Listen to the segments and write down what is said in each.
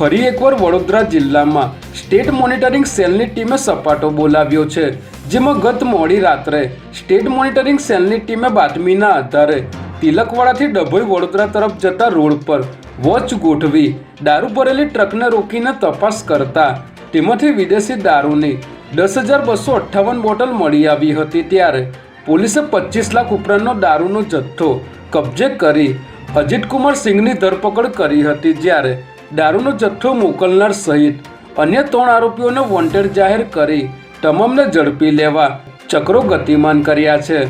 ફરી એકવાર વડોદરા જિલ્લામાં સ્ટેટ મોનિટરિંગ સેલની ટીમે સપાટો બોલાવ્યો છે, જેમાં ગત મોડી રાત્રે સ્ટેટ મોનિટરિંગ સેલની ટીમે બાતમીના આધારે તિલકવાડાથી ડભોઈ વડોદરા તરફ જતા રોડ પર વોચ ગોઠવી દારૂ ભરેલી ટ્રકને રોકીને તપાસ કરતા તેમાંથી વિદેશી દારૂની દસ હજાર બસો અઠ્ઠાવન બોટલ મળી આવી હતી ત્યારે પોલીસે પચીસ લાખ ઉપરાંતનો દારૂનો જથ્થો કબજે કરી અજીતકુમાર સિંઘની ધરપકડ કરી હતી જ્યારે દારૂનો જથ્થો મોકલનાર સહિત અન્ય ત્રણ આરોપીઓને વોન્ટેડ જાહેર કરી તમામને ઝડપી લેવા ચક્રો ગતિમાન કર્યા છે.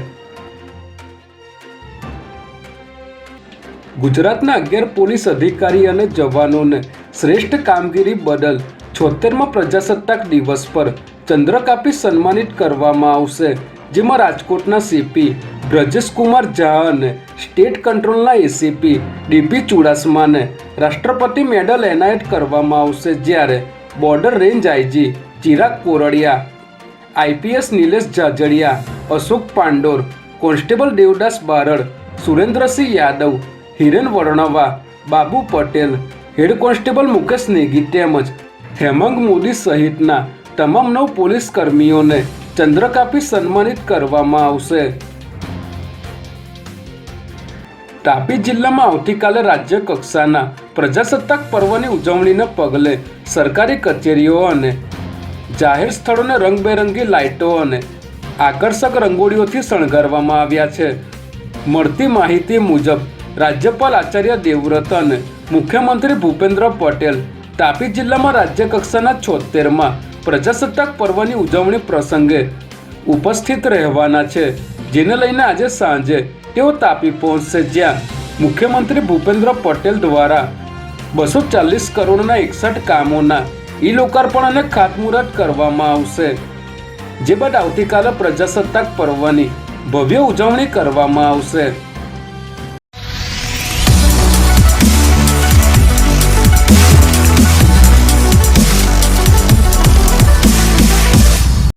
ગુજરાતના અગિયાર પોલીસ અધિકારી અને જવાનોને શ્રેષ્ઠ કામગીરી બદલ છોતેરમાં પ્રજાસત્તાક દિવસ પર ચંદ્રક આપી સન્માનિત કરવામાં આવશે, જેમાં રાજકોટના સીપી બ્રજેશકુમાર ઝા અને સ્ટેટ કંટ્રોલના એસીપી ડીપી ચુડાસમાને રાષ્ટ્રપતિ મેડલ એનાયત કરવામાં આવશે જ્યારે border range IG Chirag Kordia IPS Nilesh Jajadia Ashok Pandor, constable Devdas Barad, Surendrasinh Yadav, Hiren Varnava, Babu Patel, head constable Mukesh Negi તેમજ હેમંગ મોદી સહિતના તમામ નવ પોલીસ કર્મીઓને ચંદ્રકાપી સન્માનિત કરવામાં આવશે. તાપી જિલ્લામાં આવતીકાલે રાજ્ય કક્ષાના પ્રજાસત્તાક પર્વની ઉજવણીને પગલે સરકારી કચેરીઓ અને જાહેર સ્થળોને રંગબેરંગી લાઇટો અને આકર્ષક રંગોળીઓથી શણગારવામાં આવ્યા છે. મળતી માહિતી મુજબ, રાજ્યપાલ આચાર્ય દેવવ્રત અને મુખ્યમંત્રી ભૂપેન્દ્ર પટેલ તાપી જિલ્લામાં રાજ્ય કક્ષાના છોતેરમાં પ્રજાસત્તાક પર્વની ઉજવણી પ્રસંગે ઉપસ્થિત રહેવાના છે. જેને લઈને આજે સાંજે તેઓ તાપી પહોંચશે જ્યાં મુખ્યમંત્રી ભૂપેન્દ્ર પટેલ દ્વારા બસો ચાલીસ કરોડના એકસઠ કામોના ઈ લોકાર્પણ અને ખાતમુહૂર્ત કરવામાં આવશે. જે બાદ આવતીકાલે પ્રજાસત્તાક પર્વની ભવ્ય ઉજવણી કરવામાં આવશે.